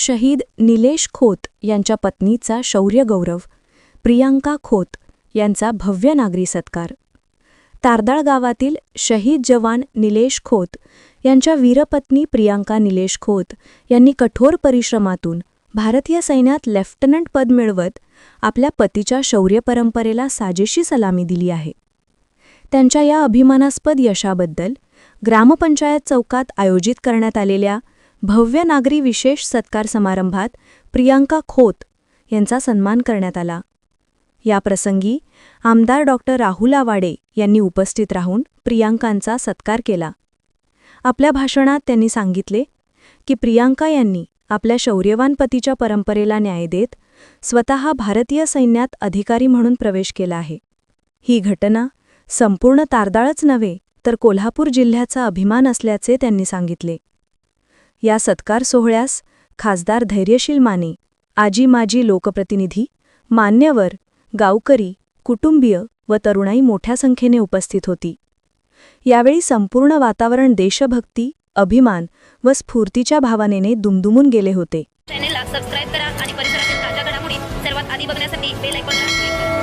शहीद निलेश खोत यांच्या पत्नीचा शौर्यगौरव प्रियांका खोत यांचा भव्य नागरी सत्कार. तारदाळ गावातील शहीद जवान निलेश खोत यांच्या वीरपत्नी प्रियांका निलेश खोत यांनी कठोर परिश्रमातून भारतीय सैन्यात लेफ्टनंट पद मिळवत आपल्या पतीच्या शौर्य परंपरेला साजेशी सलामी दिली आहे. त्यांच्या या अभिमानास्पद यशाबद्दल ग्रामपंचायत चौकात आयोजित करण्यात आलेल्या भव्य नागरी विशेष सत्कार समारंभात प्रियांका खोत यांचा सन्मान करण्यात आला. या प्रसंगी आमदार डॉक्टर राहुल आवाडे यांनी उपस्थित राहून प्रियांकांचा सत्कार केला. आपल्या भाषणात त्यांनी सांगितले की प्रियांका यांनी आपल्या शौर्यवान पतीच्या परंपरेला न्याय देत स्वतः भारतीय सैन्यात अधिकारी म्हणून प्रवेश केला आहे. ही घटना संपूर्ण तारदाळच नव्हे तर कोल्हापूर जिल्ह्याचा अभिमान असल्याचे त्यांनी सांगितले. या सत्कार सोहळ्यास खासदार धैर्यशील माने. आजी माजी लोकप्रतिनिधी मान्यवर गावकरी कुटुंबीय व तरुणाई मोठ्या संख्येने उपस्थित होती. यावेळी संपूर्ण वातावरण देशभक्ती अभिमान व स्फूर्तीच्या भावनेने दुमदुमून गेले होते. चॅनेलला सबस्क्राईब करा आणि परिसरातील ताज्या घडामोडी सर्वात आधी बघण्यासाठी बेल आयकॉनला क्लिक